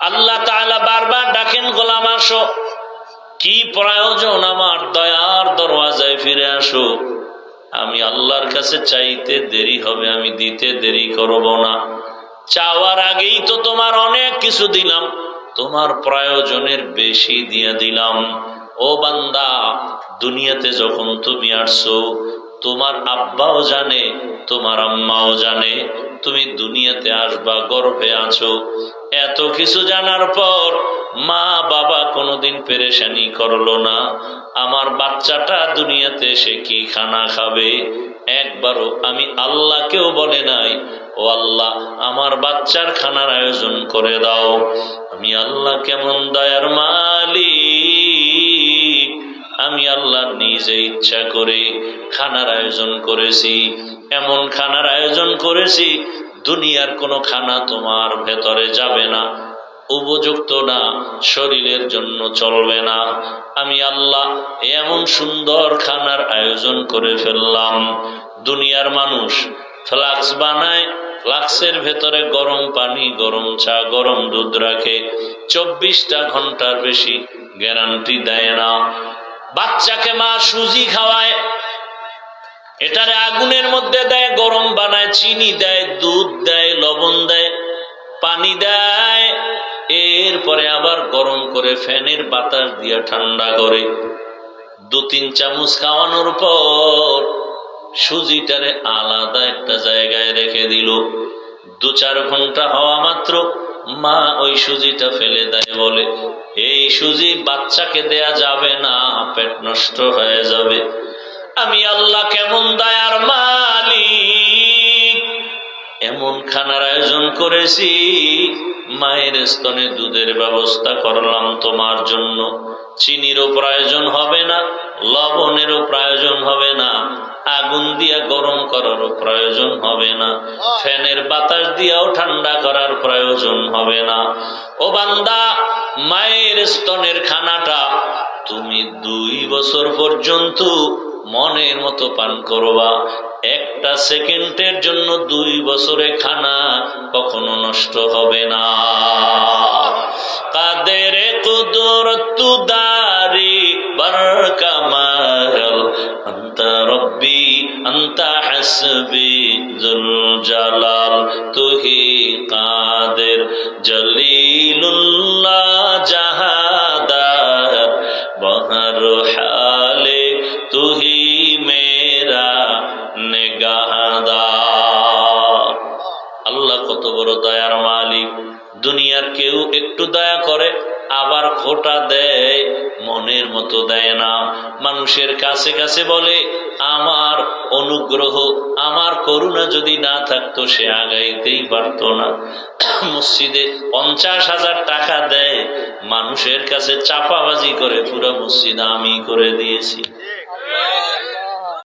আল্লাহ তাআলা বারবার ডাকেন, গোলাম আসো। কি প্রয়োজন আমার? দয়ার দরওয়াজায় ফিরে আসো। আমি আল্লাহর কাছে চাইতে দেরি হবে, আমি দিতে দেরি করব না। চাওয়ার আগেই তো তোমার অনেক কিছু দিলাম, তোমার প্রয়োজনের বেশি দিয়ে দিলাম। ও বান্দা, দুনিয়াতে যখন তুমি আসছো, তোমার আব্বাও জানে, তোমার আম্মাও জানে, তুমি দুনিয়াতে আসবা, গর্ভে আছো। এত কিছু জানার পর মা বাবা কোনোদিন পেরেশানি করল না। আমার বাচ্চাটা দুনিয়াতে সে কি খানা খাবে? একবারও আমি আল্লাহকেও বলে নাই, ও আল্লাহ, আমার বাচ্চার খানার আয়োজন করে দাও। আমি আল্লাহ কেমন দয়ার মালিক। আমি আল্লাহ নিজে ইচ্ছা করে খানার আয়োজন করেছি। এমন খানার আয়োজন করেছি দুনিয়ার কোনো খানা তোমার ভেতরে যাবে না, উপযুক্ত না, শরীরের জন্য চলবে না। আমি আল্লাহ এমন সুন্দর খানার আয়োজন করে ফেললাম। দুনিয়ার মানুষ ফ্লাক্স বানায়, ফ্লাক্সের ভেতরে গরম পানি, গরম চা, গরম দুধ রাখে। চব্বিশটা ঘণ্টার বেশি গ্যারান্টি দেয় না। বাচ্চাকে মা সুজি খাওয়ায় এটারে আগুনের মধ্যে দেয়, গরম বানায়, চিনি দেয়, দুধ দেয়, লবণ দেয়, পানি দেয়, এরপরে আবার গরম করে ফ্যানের বাতাস দিয়ে ঠান্ডা করে। দু তিন চামচ খাওয়ানোর পর সুজিটারে আলাদা একটা জায়গায় রেখে দিল। দু চার ঘণ্টা হওয়া মাত্র মা ওই সুজিটা ফেলে দেয় বলে। এই সুজি বাচ্চাকে দেয়া যাবে না, পেট নষ্ট হয়ে যাবে। আমি আল্লাহ কেমন দয়ার মালিক। এমন খানার আয়োজন করেছি, মায়ের স্তনে দুধের ব্যবস্থা করলাম তোমার জন্য। চিনিরও প্রয়োজন হবে না, লবণেরও প্রয়োজন হবে না, আগুন দিয়া গরম করারও প্রয়োজন হবে না, ফ্যানের বাতাস দিয়াও ঠান্ডা করার প্রয়োজন হবে না। ও বান্দা, মায়ের স্তনের খানাটা তুমি দুই বছর পর্যন্ত মনের মতো পান করবা। একটা সেকেন্ডের জন্য দুই বছরে খানা কখনো নষ্ট হবে না। কাদের কুদরতু দারি বারকামাল আন্তা রব্বি, আন্তা হাসবি জুল জালাল। তুহি কাদের জলিলুল্লাহ জাহাদার তুহি মেরা আল্লাহ কত বড় দয়ার মালিক। দুনিয়ার কেউ একটু দয়া করে, আবার খোটা দেয়, মনের মতো দেয় না। মানুষের কাছে কাছে বলে, আমার অনুগ্রহ, আমার করুণা যদি না থাকতো, সে আগাইতেই পারতো না। মসজিদে পঞ্চাশ হাজার টাকা দেয়, মানুষের কাছে চাপাবাজি করে, পুরো মসজিদ আমি করে দিয়েছি।